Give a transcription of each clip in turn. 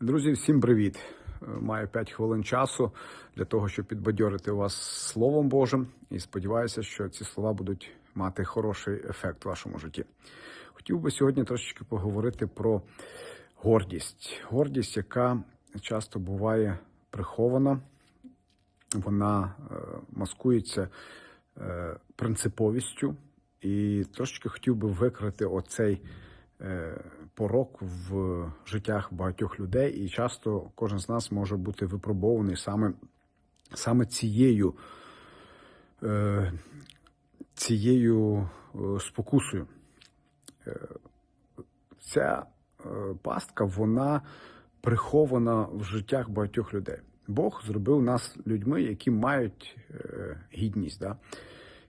Друзі, всім привіт! Е, Маю 5 хвилин часу для того, щоб підбадьорити вас Словом Божим, і сподіваюся, що ці слова будуть мати хороший ефект в вашому житті. Хотів би сьогодні трошечки поговорити про гордість. Гордість, яка часто буває прихована, вона е, маскується е, принциповістю, і трошечки хотів би викрити оцей порок в життях багатьох людей, і часто кожен з нас може бути випробований саме, саме цією, е, цією е, спокусою. Е, Ця е, пастка, вона прихована в життях багатьох людей. Бог зробив нас людьми, які мають е, гідність. Да?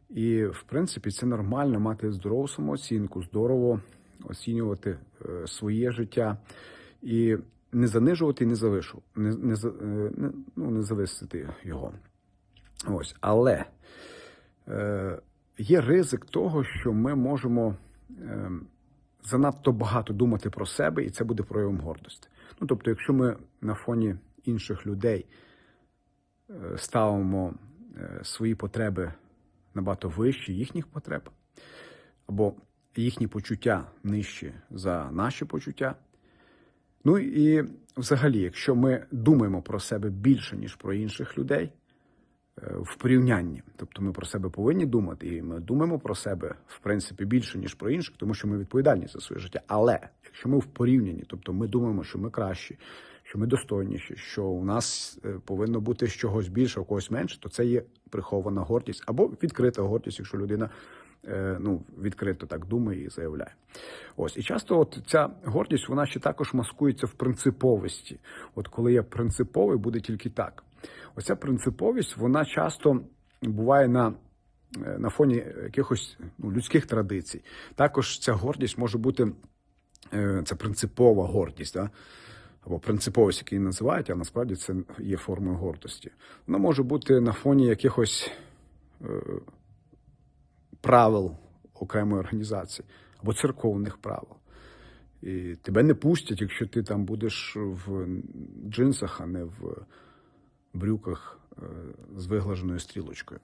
І, в принципі, це нормально мати здорову самооцінку, здорово оцінювати е, своє життя і не занижувати не завишу, не, е, не, ну, не зависити його. Ось. Але е, є ризик того, що ми можемо е, занадто багато думати про себе, і це буде проявом гордості. Ну, тобто, якщо ми на фоні інших людей е, ставимо свої потреби набагато вищі їхніх потреб, або їхні почуття нижчі за наші почуття. Ну і взагалі, якщо ми думаємо про себе більше, ніж про інших людей, е, в порівнянні, тобто ми про себе повинні думати, і ми думаємо про себе в принципі більше, ніж про інших, тому що ми відповідальні за своє життя. Але якщо ми в порівнянні, тобто ми думаємо, що ми кращі, що ми достойніші, що у нас е, повинно бути чогось більше, у когось менше, то це є прихована гордість або відкрита гордість, якщо людина ну, відкрито так думає і заявляє. Ось і часто, от ця гордість, вона ще також маскується в принциповості. От коли я принциповий, буде тільки так. Оця принциповість, вона часто буває на. е, На фоні якихось ну, людських традицій. Також ця гордість може бути е, це принципова гордість, да? або принциповість, як її називають, а насправді це є формою гордості. Вона може бути на фоні якихось е, правил окремої організації або церковних правил. І тебе не пустять, якщо ти там будеш в джинсах, а не в брюках е, з виглаженою стрілочкою.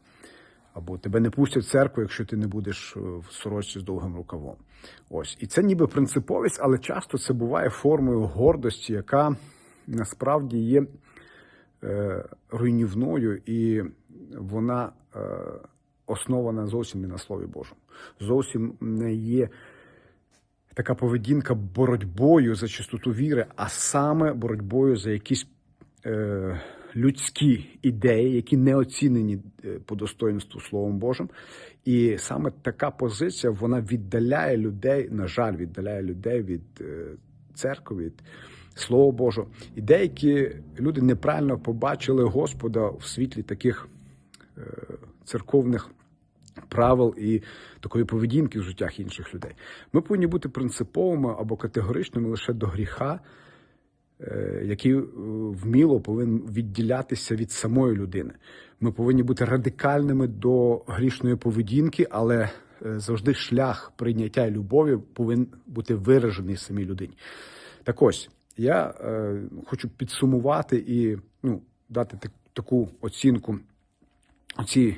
Або тебе не пустять в церкву, якщо ти не будеш е, в сорочці з довгим рукавом. Ось. І це ніби принциповість, але часто це буває формою гордості, яка насправді є е, руйнівною, і вона основана зовсім не на Слові Божому. Зовсім не є така поведінка боротьбою за чистоту віри, а саме боротьбою за якісь е, людські ідеї, які не оцінені е, по достоинству Словом Божим. І саме така позиція вона віддаляє людей, на жаль, віддаляє людей від е, церкви, від Слова Божого. І деякі люди неправильно побачили Господа в світлі таких е, церковних правил і такої поведінки в життях інших людей. Ми повинні бути принциповими або категоричними лише до гріха, е, який е, вміло повинен відділятися від самої людини. Ми повинні бути радикальними до грішної поведінки, але е, завжди шлях прийняття любові повинен бути виражений самій людині. Так ось я е, хочу підсумувати і ну, дати так- таку оцінку цій е,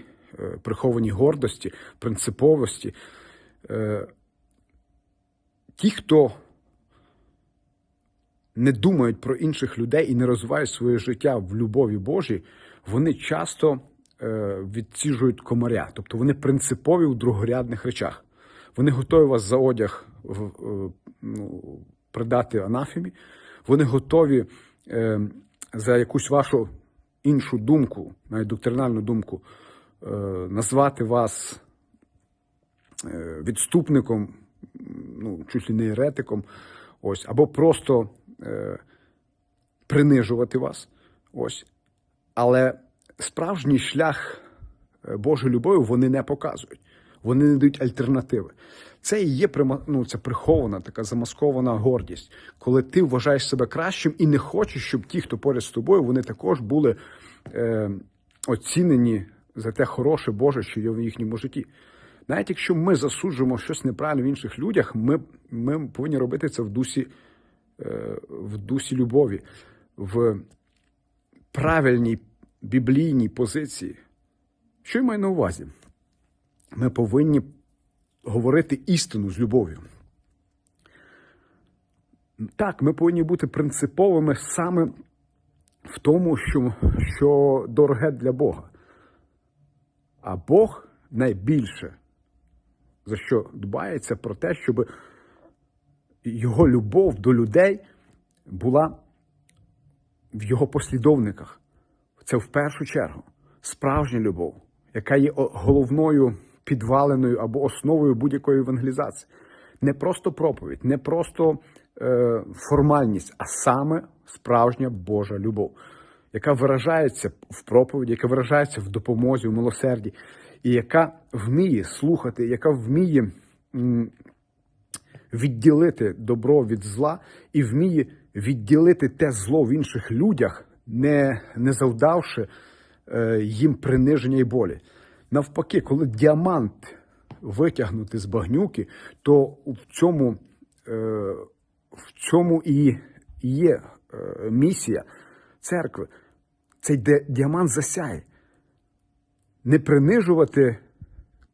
прихованій гордості, принциповості. Е, ті, хто не думають про інших людей і не розвивають своє життя в любові Божій, вони часто е, відсіжують комаря, тобто вони принципові у другорядних речах. Вони готові вас за одяг е, ну, придати анафемі, вони готові е, за якусь вашу іншу думку, навіть доктринальну думку, е, назвати вас е, відступником, ну, чуть ли не еретиком, ось, або просто е, принижувати вас. Ось. Але справжній шлях е, Божої любові вони не показують. Вони не дають альтернативи. Це і є ну, це прихована, така замаскована гордість, коли ти вважаєш себе кращим і не хочеш, щоб ті, хто поряд з тобою, вони також були е, оцінені за те хороше Боже, що є в їхньому житті. Навіть якщо ми засуджуємо щось неправильне в інших людях, ми, ми повинні робити це в дусі е, в дусі любові, в правильній біблійній позиції. Що я маю на увазі? Ми повинні говорити істину з любов'ю. Так, ми повинні бути принциповими саме в тому, що, що дороге для Бога. А Бог найбільше за що дбається про те, щоб його любов до людей була в його послідовниках. Це в першу чергу справжня любов, яка є головною підваленою або основою будь-якої евангелізації. Не просто проповідь, не просто е, формальність, а саме справжня Божа любов, яка виражається в проповіді, яка виражається в допомозі, в милосерді, і яка вміє слухати, яка вміє відділити добро від зла і вміє відділити те зло в інших людях, не, не завдавши е, їм приниження і болі. Навпаки, коли діамант витягнути з багнюки, то в цьому, е, в цьому і є е, місія церкви. Цей діамант засяє. Не принижувати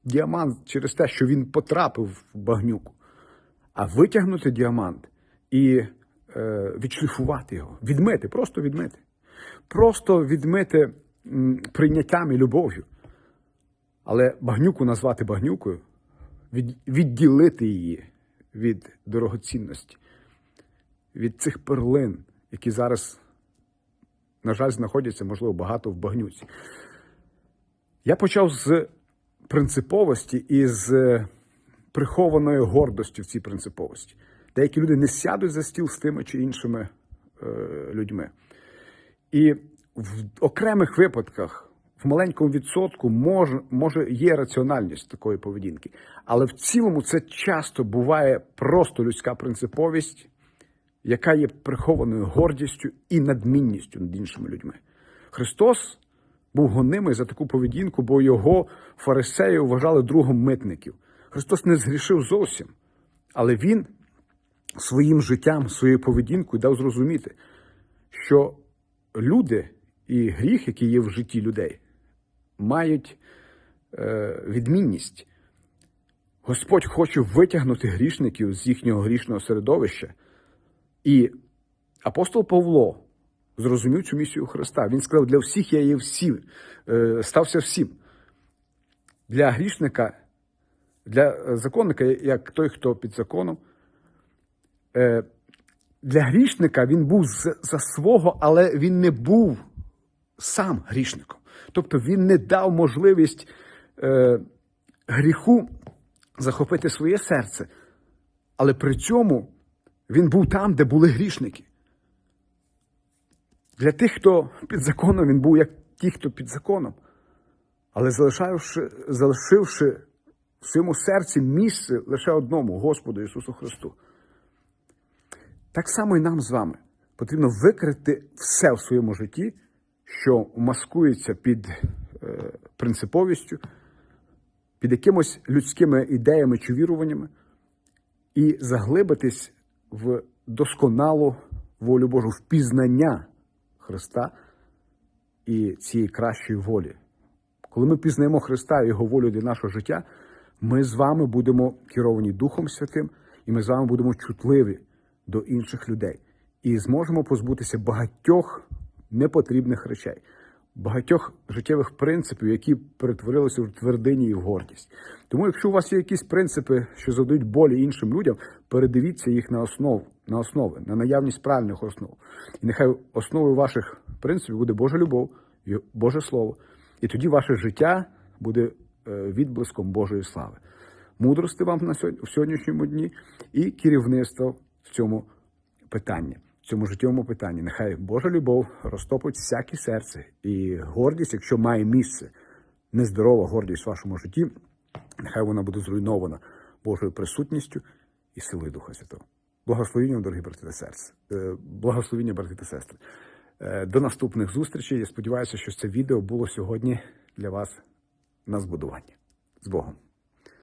діамант через те, що він потрапив в багнюку, а витягнути діамант і е, відшліфувати його, відмити, просто відмити. Просто відмити прийняттям і любов'ю. Але багнюку назвати багнюкою, від, відділити її від дорогоцінності, від цих перлин, які зараз, на жаль, знаходяться, можливо, багато в багнюці. Я почав з принциповості і з е, прихованої гордості в цій принциповості. Деякі люди не сядуть за стіл з тими чи іншими е, людьми. І в окремих випадках, в маленькому відсотку, може, може є раціональність такої поведінки. Але в цілому це часто буває просто людська принциповість, яка є прихованою гордістю і надмінністю над іншими людьми. Христос був гонимий за таку поведінку, бо його фарисеї вважали другом митників. Христос не згрішив зовсім, але він своїм життям, своєю поведінкою дав зрозуміти, що люди і гріх, який є в житті людей, мають е, відмінність. Господь хоче витягнути грішників з їхнього грішного середовища. І апостол Павло зрозумів цю місію Христа. Він сказав: для всіх я є всі, е, стався всім. Для грішника, для законника, як той, хто під законом. Е, Для грішника він був за, за свого, але він не був сам грішником. Тобто він не дав можливість е, гріху захопити своє серце, але при цьому він був там, де були грішники. Для тих, хто під законом, він був як ті, хто під законом. Але залишивши, залишивши в своєму серці місце лише одному Господу Ісусу Христу. Так само і нам з вами потрібно викрити все в своєму житті, що маскується під е, принциповістю, під якимось людськими ідеями чи віруваннями, і заглибитись в досконалу волю Божу, в пізнання Христа і цієї кращої волі. Коли ми пізнаємо Христа і Його волю для нашого життя, ми з вами будемо керовані Духом Святим, і ми з вами будемо чутливі до інших людей. І зможемо позбутися багатьох непотрібних речей, багатьох життєвих принципів, які перетворилися в твердині і в гордість. Тому, якщо у вас є якісь принципи, що задають болі іншим людям, передивіться їх на основу, на основи, на наявність правильних основ. І нехай основою ваших принципів буде Божа любов, і Боже Слово. І тоді ваше життя буде е, відблиском Божої слави. Мудрости вам на в сьогоднішньому дні і керівництво в цьому питанні, цьому життєвому питанні. Нехай Божа любов розтопить всяке серце і гордість, якщо має місце, нездорова гордість в вашому житті, нехай вона буде зруйнована Божою присутністю і силою Духа Святого. Благословіння, дорогі брати та серце. Благословіння, брати та сестри. Е, До наступних зустрічей. Я сподіваюся, що це відео було сьогодні для вас на збудування. З Богом.